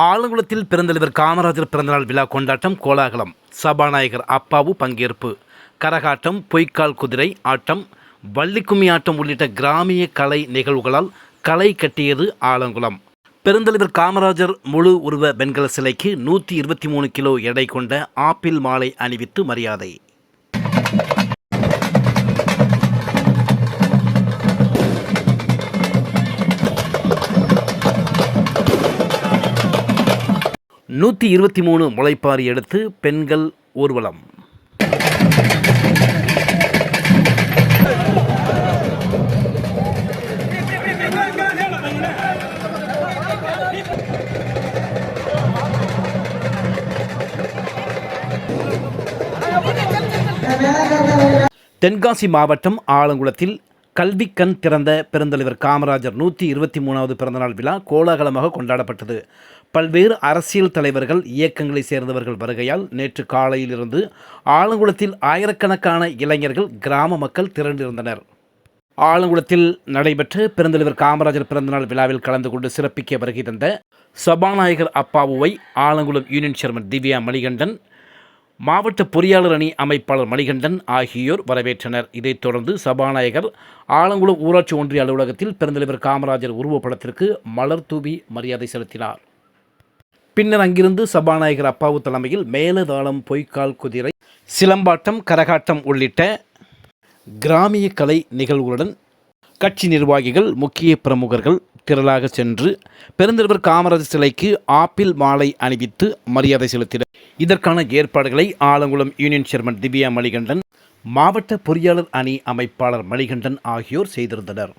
ஆலங்குளத்தில் பிறந்தலைவர் காமராஜர் பிறந்தநாள் விழா கொண்டாட்டம் கோலாகலம். சபாநாயகர் அப்பாவு பங்கேற்பு. கரகாட்டம் பொய்க்கால் குதிரை ஆட்டம் வள்ளிக்கும்மி ஆட்டம் உள்ளிட்ட கிராமிய கலை நிகழ்வுகளால் களை கட்டியது ஆலங்குளம். பெருந்தலைவர் காமராஜர் முழு உருவ வெண்கல சிலைக்கு நூற்றி இருபத்தி மூணு கிலோ எடை கொண்ட ஆப்பிள் மாலை அணிவித்து மரியாதை. நூற்றி இருபத்தி மூணு முளைப்பாரி எடுத்து பெண்கள் ஊர்வலம். தென்காசி மாவட்டம் ஆலங்குளத்தில் கல்வி கண் திறந்த பெருந்தலைவர் காமராஜர் நூற்றி இருபத்தி மூணாவது பிறந்தநாள் விழா கோலாகலமாக கொண்டாடப்பட்டது. பல்வேறு அரசியல் தலைவர்கள் இயக்கங்களை சேர்ந்தவர்கள் வருகையால் நேற்று காலையிலிருந்து ஆலங்குளத்தில் ஆயிரக்கணக்கான இளைஞர்கள் கிராம மக்கள் திரண்டிருந்தனர். ஆலங்குளத்தில் நடைபெற்ற பெருந்தலைவர் காமராஜர் பிறந்தநாள் விழாவில் கலந்து கொண்டு சிறப்பிக்க வருகை தந்த சபாநாயகர் அப்பாவுவை ஆலங்குளம் யூனியன் சேர்மன் திவ்யா மணிகண்டன் மாவட்ட பொறியாளர் அணி அமைப்பாளர் மணிகண்டன் ஆகியோர் வரவேற்றனர். இதைத் தொடர்ந்து சபாநாயகர் ஆலங்குளம் ஊராட்சி ஒன்றிய அலுவலகத்தில் பெருந்தலைவர் காமராஜர் உருவப்படத்திற்கு மலர் தூவி மரியாதை செலுத்தினார். பின்னர் அங்கிருந்து சபாநாயகர் அப்பாவு தலைமையில் மேலதாளம் பொய்க்கால் குதிரை சிலம்பாட்டம் கரகாட்டம் உள்ளிட்ட கிராமிய கலை நிகழ்வுகளுடன் கட்சி நிர்வாகிகள் முக்கிய பிரமுகர்கள் திரளாக சென்று பெருந்தலைவர் காமராஜர் சிலைக்கு ஆப்பிள் மாலை அணிவித்து மரியாதை செலுத்தினர். இதற்கான ஏற்பாடுகளை ஆலங்குளம் யூனியன் சேர்மன் திவ்யா மணிகண்டன் மாவட்ட பொறியாளர் அணி அமைப்பாளர் மணிகண்டன் ஆகியோர் செய்திருந்தனர்.